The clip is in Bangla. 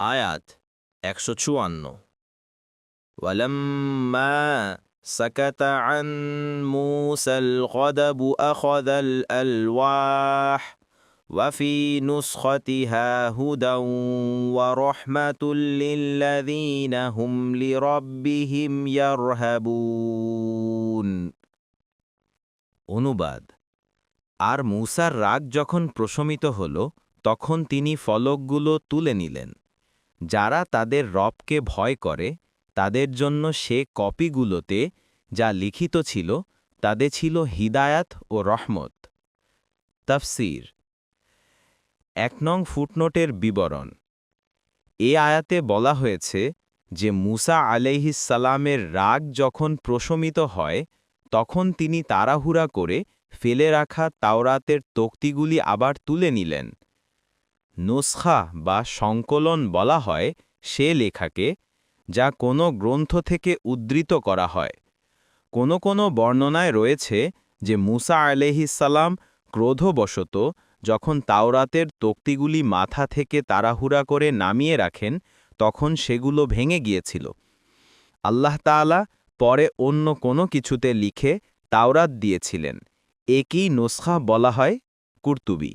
আয়াত একশো চুয়ান্ন ولما سكت عن موسى الغضب أخذ الألواح وفي نسختها هدى ورحمة للذين هم لربهم يرهبون অনুবাদ আর মূসার রাগ যখন প্রশমিত হল তখন তিনি ফলকগুলো তুলে নিলেন যারা তাদের রবকে ভয় করে, তাদের জন্য সে কপিগুলোতে যা লিখিত ছিল, তাতে ছিল হিদায়াত ও রহমত। তাফসির। এক নং ফুটনোটের বিবরণ। এ আয়াতে বলা হয়েছে যে মুসা আলাইহিসালামের রাগ যখন প্রশমিত হয়, তখন তিনি তাড়াহুড়া করে ফেলে রাখা তাওরাতের তক্তিগুলি আবার তুলে নিলেন। নুসখা বা সংকলন বলা হয় সে লেখাকে, যা কোনো গ্রন্থ থেকে উদ্ধৃত করা হয়। কোনো কোনো বর্ণনায় রয়েছে যে মুসা আলহিসাল্লাম ক্রোধবশত যখন তাওরাতের তক্তিগুলি মাথা থেকে তাড়াহুড়া করে নামিয়ে রাখেন, তখন সেগুলো ভেঙে গিয়েছিল। আল্লাহ তাআলা পরে অন্য কোনো কিছুতে লিখে তাওরাত দিয়েছিলেন। একই নুসখা বলা হয় কুর্তুবি।